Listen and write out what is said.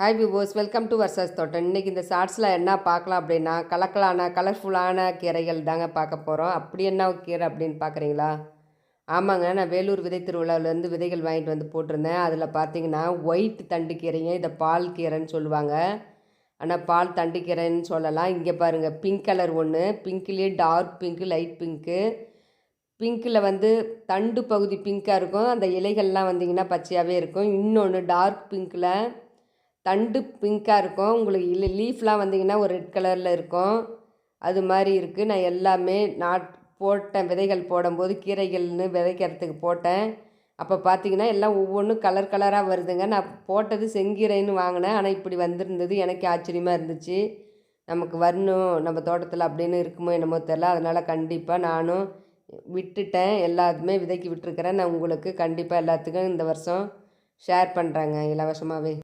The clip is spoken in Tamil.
ஹாய் விவோஸ் வெல்கம் டு வர்சஸ் தோட்டம் இன்றைக்கி இந்த ஷார்ட்ஸில் என்ன பார்க்கலாம் அப்படின்னா கலக்கலான கலர்ஃபுல்லான கீரைகள் தாங்க பார்க்க போகிறோம் அப்படி என்ன கீரை அப்படின்னு பார்க்குறீங்களா? ஆமாங்க நான் வேலூர் விதை திருவிழாவிலேருந்து விதைகள் வாங்கிட்டு வந்து போட்டிருந்தேன். அதில் பார்த்தீங்கன்னா ஒயிட் தண்டு கீரைங்க இதை பால் கீரைன்னு சொல்லுவாங்க. ஆனால் பால் தண்டு கீரைன்னு சொல்லலாம். இங்கே பாருங்கள் பிங்க் கலர் ஒன்று பிங்க்லேயே டார்க் பிங்க்கு லைட் பிங்க்கு பிங்க்கில் வந்து தண்டு பகுதி பிங்க்காக இருக்கும். அந்த இலைகள்லாம் வந்தீங்கன்னா பச்சையாகவே இருக்கும். இன்னொன்று டார்க் பிங்க்கில் தண்டு பிங்க்காக இருக்கும். உங்களுக்கு இல்லை லீஃப்லாம் வந்தீங்கன்னா ஒரு ரெட் கலரில் இருக்கும். அது மாதிரி இருக்குது நான் எல்லாமே நாட் போட்டேன். விதைகள் போடும்போது கீரைகள்னு விதைக்கிறதுக்கு போட்டேன். அப்போ பார்த்தீங்கன்னா எல்லாம் ஒவ்வொன்றும் கலர் கலராக வருதுங்க. நான் போட்டது செங்கீரைன்னு வாங்கினேன். ஆனால் இப்படி வந்திருந்தது. எனக்கு ஆச்சரியமாக இருந்துச்சு. நமக்கு வரணும். நம்ம தோட்டத்தில் அப்படின்னு இருக்குமோ என்னமோ தெரில அதனால் கண்டிப்பாக நானும் விட்டுட்டேன். எல்லாத்துமே விதைக்கு விட்டுருக்கிறேன். நான் உங்களுக்கு கண்டிப்பாக எல்லாத்துக்கும் இந்த வருஷம் ஷேர் பண்ணுறேங்க இலவசமாகவே